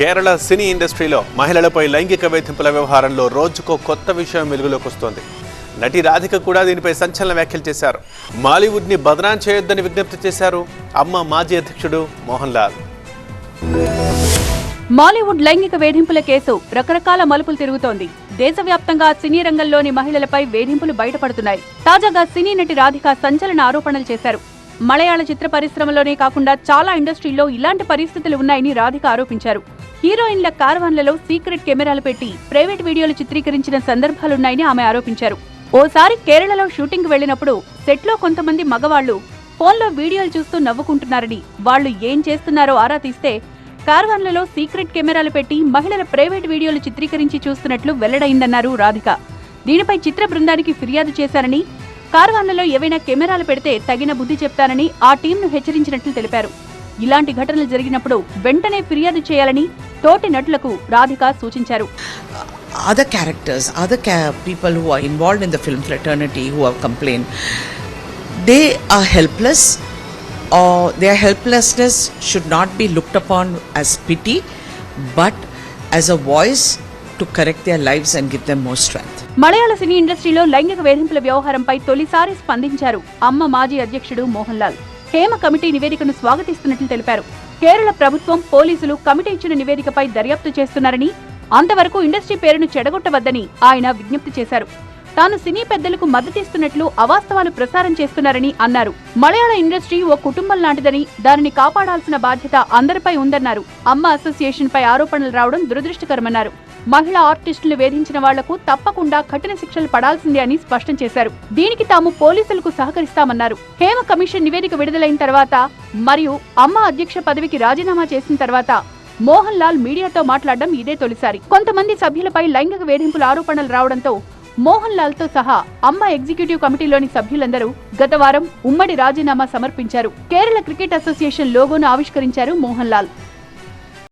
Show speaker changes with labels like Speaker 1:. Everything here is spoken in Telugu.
Speaker 1: కేరళ సినీ ఇండస్ట్రీలో మహిళలపై లైంగిక వేధింపుల వ్యవహారంలో రోజుకో కొత్త విషయం వెలుగులోకి వస్తోంది. నటి రాధిక కూడా దీనిపై సంచలన వ్యాఖ్యలు చేశారు. మాలీవుడ్ని బదనాం చేయొద్దని విజ్ఞప్తి చేశారు అమ్మ మాజీ అధ్యక్షుడు మోహన్ లాల్.
Speaker 2: మాలీవుడ్ లైంగిక వేధింపుల కేసు రకరకాల మలుపులు తిరుగుతోంది. దేశవ్యాప్తంగా సినీ రంగంలోని మహిళలపై వేధింపులు బయటపడుతున్నాయి. తాజాగా సినీ నటి రాధిక సంచలన ఆరోపణలు చేశారు. మలయాళ చిత్ర పరిశ్రమలోనే కాకుండా చాలా ఇండస్ట్రీల్లో ఇలాంటి పరిస్థితులు ఉన్నాయని రాధిక ఆరోపించారు. హీరోయిన్ల కార్వాన్లలో సీక్రెట్ కెమెరాలు పెట్టి ప్రైవేట్ వీడియోలు చిత్రీకరించిన సందర్భాలున్నాయని ఆమె ఆరోపించారు. ఓసారి కేరళలో షూటింగ్ వెళ్ళినప్పుడు సెట్లో కొంతమంది మగవాళ్ళు ఫోన్లో వీడియోలు చూస్తూ నవ్వుకుంటున్నారని వాళ్ళు ఏం చేస్తున్నారో ఆరా తీస్తే కార్వాన్లలో సీక్రెట్ కెమెరాలు పెట్టి మహిళల ప్రైవేట్ వీడియోలు చిత్రీకరించి చూస్తున్నట్లు వెల్లడైందన్నారు రాధిక. దీనిపై చిత్ర బృందానికి ఫిర్యాదు చేశారని కార్వాన్లలో ఏవైనా కెమెరాలు పెడితే తగిన బుద్ధి చెప్తానని ఆ టీంను హెచ్చరించినట్లు తెలిపారు. ఇలాంటి ఘటనలు జరిగినప్పుడు వెంటనే ఫిర్యాదు చేయాలని తోటి నటులకు రాధిక సూచించారు
Speaker 3: other characters, other people who are involved in the film fraternity who have complained, they are helpless, or their helplessness should not be looked upon as pity, but as a voice to correct their lives and give them more strength.
Speaker 2: Malayalam cine ఇండస్ట్రీలో లైంగిక వేధింపుల వ్యవహారంపై తొలిసారి స్పందించారు అమ్మ మాజీ అధ్యక్షుడు మోహన్ లాల్ హేమ కమిటీ నివేదికను స్వాగతిస్తున్నట్లు తెలిపారు. కేరళ ప్రభుత్వం పోలీసులు కమిటీ ఇచ్చిన నివేదికపై దర్యాప్తు చేస్తున్నారని అంతవరకు ఇండస్ట్రీ పేరును చెడగొట్టవద్దని ఆయన విజ్ఞప్తి చేశారు. తాను సినీ పెద్దలకు మద్దతిస్తున్నట్లు అవాస్తవాలు ప్రసారం చేస్తున్నారని అన్నారు. మలయాళ ఇండస్ట్రీ ఓ కుటుంబం లాంటిదని దానిని కాపాడాల్సిన బాధ్యత అందరిపై ఉందన్నారు. అమ్మ అసోసియేషన్ పై ఆరోపణలు రావడం దురదృష్టకరమన్నారు. మహిళా ఆర్టిస్టులు వేధించిన వాళ్ళకు తప్పకుండా కఠిన శిక్షలు పడాల్సిందే అని స్పష్టం చేశారు. దీనికి తాము పోలీసులకు సహకరిస్తామన్నారు. హేమ కమిషన్ నివేదిక విడుదలైన తర్వాత మరియు అమ్మ అధ్యక్ష పదవికి రాజీనామా చేసిన తర్వాత మోహన్ లాల్ మీడియాతో మాట్లాడడం ఇదే తొలిసారి. కొంతమంది సభ్యులపై లైంగిక వేధింపుల ఆరోపణలు రావడంతో మోహన్ లాల్తో సహా అమ్మ ఎగ్జిక్యూటివ్ కమిటీలోని సభ్యులందరూ గత వారం ఉమ్మడి రాజీనామా సమర్పించారు. కేరళ క్రికెట్ అసోసియేషన్ లోగోను ఆవిష్కరించారు మోహన్ లాల్.